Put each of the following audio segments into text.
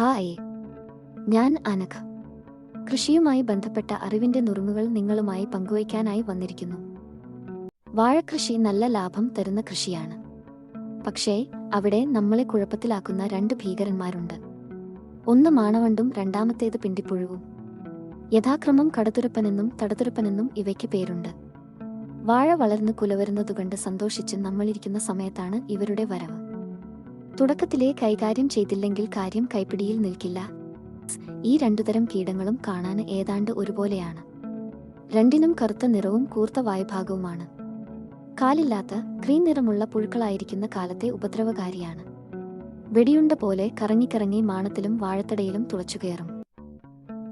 Hi. ഞാൻ അനഘ. കൃഷിയുമായി ബന്ധപ്പെട്ട അറിവിന്റെ നുറുങ്ങുകൾ നിങ്ങളുമായി പങ്കുവയ്ക്കാനായി വന്നിരിക്കുന്നു. വാഴക്കൃഷി നല്ല ലാഭം തരുന്ന കൃഷിയാണ്. പക്ഷേ അവിടെ നമ്മളെ കുഴപ്പത്തിലാക്കുന്ന രണ്ട് ഭീകരന്മാരുണ്ട്. ഒന്ന് മാണവണ്ടും രണ്ടാമത്തേത് പിണ്ടിപ്പുഴുവും. യഥാക്രമം കടതുരപ്പനെന്നും തടതുരപ്പനെന്നും ഇവയ്ക്ക് പേരുണ്ട്. വാഴ വളർന്ന് കുലവരുന്നതുകണ്ട് സന്തോഷിച്ച് നമ്മളിരിക്കുന്ന സമയത്താണ് ഇവരുടെ വരവ്. തുടക്കത്തിലെ കൈകാര്യം ചെയ്തില്ലെങ്കിൽ കാര്യം കൈപ്പിടിയിൽ നിൽക്കില്ല. ഈ രണ്ടുതരം കീടങ്ങളും കാണാൻ ഏതാണ്ട് ഒരുപോലെയാണ്. രണ്ടിനും കറുത്ത നിറവും കൂർത്ത വായുഭാഗവുമാണ്. കാലില്ലാത്ത ക്രീം നിറമുള്ള പുഴുക്കളായിരിക്കുന്ന കാലത്തെ ഉപദ്രവകാരിയാണ്. വെടിയുണ്ട പോലെ കറങ്ങിക്കറങ്ങി മാണത്തിലും വാഴത്തടയിലും തുളച്ചുകയറും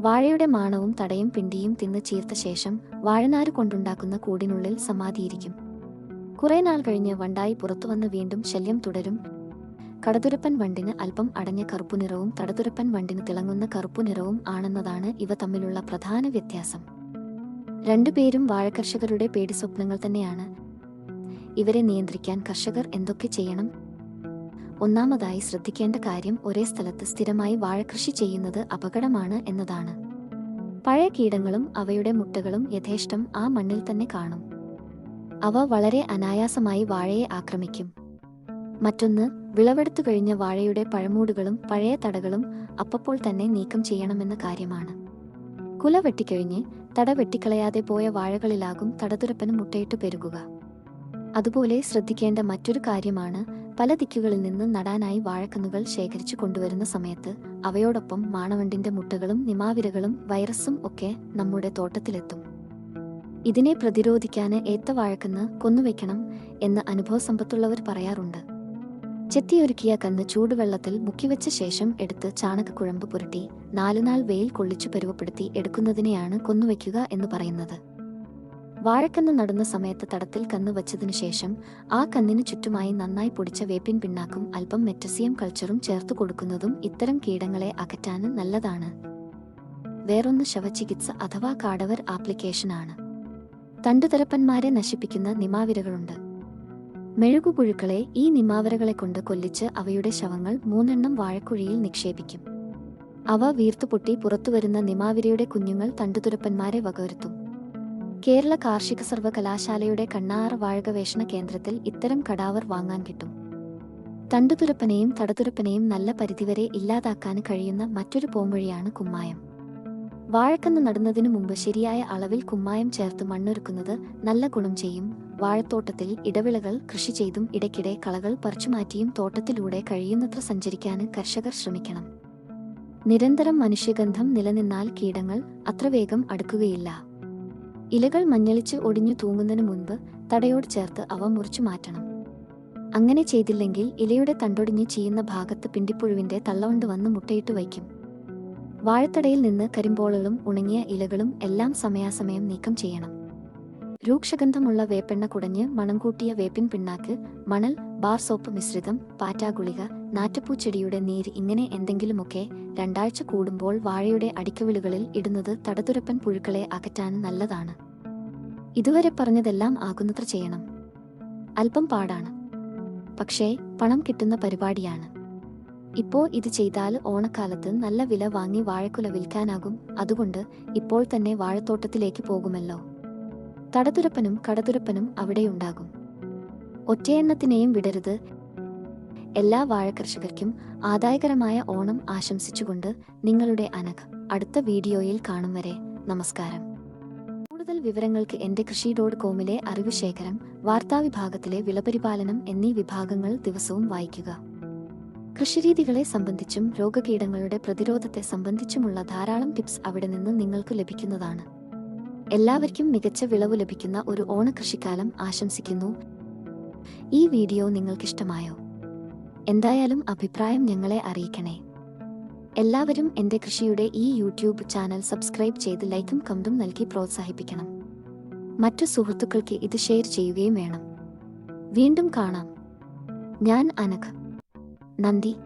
വാഴയുടെ മാണവും തടയും പിണ്ടിയും തിന്ന് ചീർത്ത ശേഷം വാഴനാര് കൊണ്ടുണ്ടാക്കുന്ന കൂടിനുള്ളിൽ സമാധിയിരിക്കും. കുറെ നാൾ കഴിഞ്ഞ് വണ്ടായി പുറത്തുവന്ന് വീണ്ടും ശല്യം തുടരും. കടതുരപ്പൻ വണ്ടിന് അല്പം അടഞ്ഞ കറുപ്പുനിറവും തടതുരപ്പൻ വണ്ടിന് തിളങ്ങുന്ന കറുപ്പുനിറവും ആണെന്നതാണ് ഇവ തമ്മിലുള്ള പ്രധാന വ്യത്യാസം. രണ്ടുപേരും വാഴകർഷകരുടെ പേടി സ്വപ്നങ്ങൾ തന്നെയാണ്. ഇവരെ നിയന്ത്രിക്കാൻ കർഷകർ എന്തൊക്കെ ചെയ്യണം? ഒന്നാമതായി ശ്രദ്ധിക്കേണ്ട കാര്യം ഒരേ സ്ഥലത്ത് സ്ഥിരമായി വാഴകൃഷി ചെയ്യുന്നത് അപകടമാണ് എന്നതാണ്. പഴയ കീടങ്ങളും അവയുടെ മുട്ടകളും യഥേഷ്ടം ആ മണ്ണിൽ തന്നെ കാണും. അവ വളരെ അനായാസമായി വാഴയെ ആക്രമിക്കും. മറ്റൊന്ന് വിളവെടുത്തു കഴിഞ്ഞ വാഴയുടെ പഴമൂടുകളും പഴയ തടകളും അപ്പപ്പോൾ തന്നെ നീക്കം ചെയ്യണമെന്ന കാര്യമാണ്. കുല വെട്ടിക്കഴിഞ്ഞ് തട വെട്ടിക്കളയാതെ പോയ വാഴകളിലാകും തടതുരപ്പന് മുട്ടയിട്ട് പെരുകുക. അതുപോലെ ശ്രദ്ധിക്കേണ്ട മറ്റൊരു കാര്യമാണ് പല ദിക്കുകളിൽ നിന്ന് നടാനായി വാഴക്കന്നുകൾ ശേഖരിച്ചു കൊണ്ടുവരുന്ന സമയത്ത് അവയോടൊപ്പം മാണവണ്ടിന്റെ മുട്ടകളും നിമാവിരകളും വൈറസും ഒക്കെ നമ്മുടെ തോട്ടത്തിലെത്തും. ഇതിനെ പ്രതിരോധിക്കാൻ ഏത്ത വാഴക്കന്ന് കൊന്നുവെക്കണം എന്ന് അനുഭവസമ്പത്തുള്ളവർ പറയാറുണ്ട്. ചെത്തിയൊരുക്കിയ കന്ന് ചൂടുവെള്ളത്തിൽ മുക്കിവെച്ച ശേഷം എടുത്ത് ചാണകക്കുഴമ്പ് പുരട്ടി നാലുനാൾ വെയിൽ കൊള്ളിച്ചു പരുവപ്പെടുത്തി എടുക്കുന്നതിനെയാണ് കൊന്നുവെക്കുക എന്ന് പറയുന്നത്. വാഴക്കന്ന് നടുന്ന സമയത്ത് തടത്തിൽ കന്ന് വച്ചതിനു ശേഷം ആ കന്നിനു ചുറ്റുമായി നന്നായി പൊടിച്ച വേപ്പിൻ പിണ്ണാക്കും അല്പം മെറ്റസിയം കൾച്ചറും ചേർത്ത് കൊടുക്കുന്നതും ഇത്തരം കീടങ്ങളെ അകറ്റാന് നല്ലതാണ്. വേറൊന്ന് ശവചികിത്സ അഥവാ കാടവർ ആപ്ലിക്കേഷനാണ്. തണ്ടുതരപ്പന്മാരെ നശിപ്പിക്കുന്ന നിമാവിരകളുണ്ട്. മെഴുകുപുഴുക്കളെ ഈ നിമാവരകളെ കൊണ്ട് കൊല്ലിച്ച് അവയുടെ ശവങ്ങൾ മൂന്നെണ്ണം വാഴക്കുഴിയിൽ നിക്ഷേപിക്കും. അവ വീർത്തുപൊട്ടി പുറത്തുവരുന്ന നിമാവിരയുടെ കുഞ്ഞുങ്ങൾ തണ്ടുതുരപ്പന്മാരെ വകവരുത്തും. കേരള കാർഷിക സർവകലാശാലയുടെ കണ്ണാറ വാഴകവേഷണ കേന്ദ്രത്തിൽ ഇത്തരം കടാവർ വാങ്ങാൻ കിട്ടും. തണ്ടുതുരപ്പനെയും തടതുരപ്പനെയും നല്ല പരിധിവരെ ഇല്ലാതാക്കാൻ കഴിയുന്ന മറ്റൊരു പോംവഴിയാണ് കുമ്മായം. വാഴക്കന്ന് നടുന്നതിനു മുമ്പ് ശരിയായ അളവിൽ കുമ്മായം ചേർത്ത് മണ്ണൊരുക്കുന്നത് നല്ല ഗുണം ചെയ്യും. വാഴത്തോട്ടത്തിൽ ഇടവിളകൾ കൃഷി ചെയ്തും ഇടയ്ക്കിടെ കളകൾ പറിച്ചുമാറ്റിയും തോട്ടത്തിലൂടെ കഴിയുന്നത്ര സഞ്ചരിക്കാൻ കർഷകർ ശ്രമിക്കണം. നിരന്തരം മനുഷ്യഗന്ധം നിലനിന്നാൽ കീടങ്ങൾ അത്ര വേഗം അടുക്കുകയില്ല. ഇലകൾ മഞ്ഞളിച്ച് ഒടിഞ്ഞു തൂങ്ങുന്നതിന് മുൻപ് തടയോട് ചേർത്ത് അവ മുറിച്ചു മാറ്റണം. അങ്ങനെ ചെയ്തില്ലെങ്കിൽ ഇലയുടെ തണ്ടൊടിഞ്ഞ് ചെയ്യുന്ന ഭാഗത്ത് പിണ്ടിപ്പുഴുവിന്റെ തള്ളവണ്ട് വന്ന് മുട്ടയിട്ട് വയ്ക്കും. വാഴത്തടയിൽ നിന്ന് കരിമ്പോളുകളും ഉണങ്ങിയ ഇലകളും എല്ലാം സമയാസമയം നീക്കം ചെയ്യണം. രൂക്ഷഗന്ധമുള്ള വേപ്പെണ്ണ കുടഞ്ഞ് മണം കൂട്ടിയ വേപ്പിൻ പിണ്ണാക്ക് മണൽ ബാർ സോപ്പ് മിശ്രിതം പാറ്റാഗുളിക നാറ്റപ്പൂച്ചെടിയുടെ നീര് ഇങ്ങനെ എന്തെങ്കിലുമൊക്കെ രണ്ടാഴ്ച കൂടുമ്പോൾ വാഴയുടെ അടിക്കവിളുകളിൽ ഇടുന്നത് തടതുരപ്പൻ പുഴുക്കളെ അകറ്റാൻ നല്ലതാണ്. ഇതുവരെ പറഞ്ഞതെല്ലാം ആകുന്നത്ര ചെയ്യണം. അല്പം പാടാണ്. പക്ഷേ പണം കിട്ടുന്ന പരിപാടിയാണ്. ഇപ്പോ ഇത് ചെയ്താൽ ഓണക്കാലത്ത് നല്ല വില വാങ്ങി വാഴക്കുല വിൽക്കാനാകും. അതുകൊണ്ട് ഇപ്പോൾ തന്നെ വാഴത്തോട്ടത്തിലേക്ക് പോകുമല്ലോ. തടതുരപ്പനും കടതുരപ്പനും അവിടെയുണ്ടാകും ഒറ്റയെണ്ണത്തിനെയും വിടരുത്. എല്ലാ വാഴകർഷകർക്കും ആദായകരമായ ഓണം ആശംസിച്ചുകൊണ്ട് നിങ്ങളുടെ അനഘ. അടുത്ത വീഡിയോയിൽ കാണും വരെ. നമസ്കാരം. കൂടുതൽ വിവരങ്ങൾക്ക് എന്റെ കൃഷി ഡോട്ട് കോമിലെ അറിവ് ശേഖരം വാർത്താവിഭാഗത്തിലെ വിളപരിപാലനം എന്നീ വിഭാഗങ്ങൾ ദിവസവും വായിക്കുക. കൃഷിരീതികളെ സംബന്ധിച്ചും രോഗകീടങ്ങളുടെ പ്രതിരോധത്തെ സംബന്ധിച്ചുമുള്ള ധാരാളം ടിപ്സ് അവിടെ നിന്ന് നിങ്ങൾക്ക് ലഭിക്കുന്നതാണ്. എല്ലാവർക്കും മികച്ച വിളവ് ലഭിക്കുന്ന ഒരു ഓണകൃഷിക്കാലം ആശംസിക്കുന്നു. ഈ വീഡിയോ നിങ്ങൾക്കിഷ്ടമായോ? എന്തായാലും അഭിപ്രായം ഞങ്ങളെ അറിയിക്കണേ. എല്ലാവരും എന്റെ കൃഷിയുടെ ഈ യൂട്യൂബ് ചാനൽ സബ്സ്ക്രൈബ് ചെയ്ത് ലൈക്കും കമന്റും നൽകി പ്രോത്സാഹിപ്പിക്കണം. മറ്റു സുഹൃത്തുക്കൾക്ക് ഇത് ഷെയർ ചെയ്യുകയും വേണം. വീണ്ടും കാണാം. ഞാൻ അനഘ. നന്ദി.